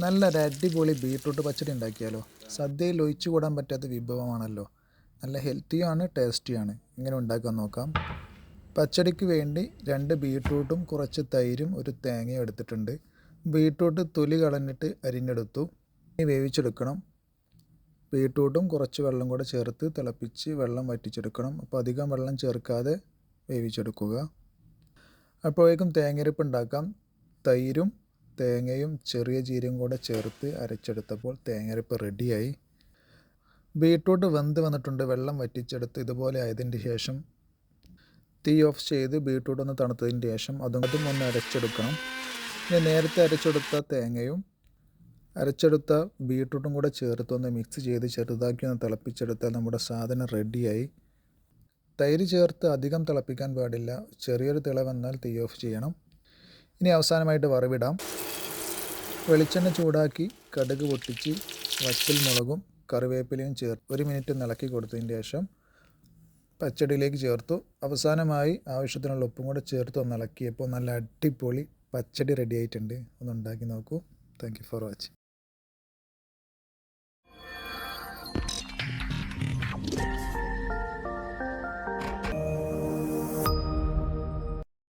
നല്ലൊരു അടിപൊളി ബീട്രൂട്ട് പച്ചടി ഉണ്ടാക്കിയാലോ? സദ്യയിൽ ഒഴിച്ചു കൂടാൻ പറ്റാത്ത വിഭവമാണല്ലോ. നല്ല ഹെൽത്തിയാണ് ടേസ്റ്റിയാണ് ഇങ്ങനെ ഉണ്ടാക്കാൻ നോക്കാം. പച്ചടിക്ക് വേണ്ടി രണ്ട് ബീട്രൂട്ടും കുറച്ച് തൈരും ഒരു തേങ്ങയും എടുത്തിട്ടുണ്ട്. ബീട്രൂട്ട് തൊലി കളഞ്ഞിട്ട് അരിഞ്ഞെടുത്തു. ഇനി വേവിച്ചെടുക്കണം. ബീട്രൂട്ടും കുറച്ച് വെള്ളം കൂടെ ചേർത്ത് തിളപ്പിച്ച് വെള്ളം വറ്റിച്ചെടുക്കണം. അപ്പോൾ അധികം വെള്ളം ചേർക്കാതെ വേവിച്ചെടുക്കുക. അപ്പോഴേക്കും തേങ്ങരപ്പ് ഉണ്ടാക്കാം. തൈരും തേങ്ങയും ചെറിയ ജീരകം കൂടെ ചേർത്ത് അരച്ചെടുത്തപ്പോൾ തേങ്ങയരപ്പ് റെഡിയായി ബീട്രൂട്ട് വെന്ത് വന്നിട്ടുണ്ട്. വെള്ളം വറ്റിച്ചെടുത്ത് ഇതുപോലെ ആയതിന്റെ ശേഷം തീ ഓഫ് ചെയ്ത് ബീട്രൂട്ട് ഒന്ന് തണുത്തതിന് ശേഷം അതും അതും ഒന്ന് അരച്ചെടുക്കണം. ഇനി നേരത്തെ അരച്ചെടുത്ത തേങ്ങയും അരച്ചെടുത്ത ബീട്രൂട്ടും കൂടെ ചേർത്ത് ഒന്ന് മിക്സ് ചെയ്ത് ചെറുതാക്കി ഒന്ന് തിളപ്പിച്ചെടുത്താൽ നമ്മുടെ സാധനം റെഡിയായി തൈര് ചേർത്ത് അധികം തിളപ്പിക്കാൻ പാടില്ല. ചെറിയൊരു തിള വന്നാൽ തീ ഓഫ് ചെയ്യണം. ഇനി അവസാനമായിട്ട് വറവിടാം. വെളിച്ചെണ്ണ ചൂടാക്കി കടുക് പൊട്ടിച്ച് വറ്റൽ മുളകും കറിവേപ്പിലയും ചേർത്ത് ഒരു മിനിറ്റ് നിളക്കി കൊടുത്തതിന് ശേഷം പച്ചടിയിലേക്ക് ചേർത്തു. അവസാനമായി ആവശ്യത്തിനുള്ള ഉപ്പും കൂടെ ചേർത്ത് ഒന്ന് ഇളക്കിയപ്പോൾ നല്ല അടിപൊളി പച്ചടി റെഡി ആയിട്ടുണ്ട്. ഒന്ന് ഉണ്ടാക്കി നോക്കൂ. Thank you for watching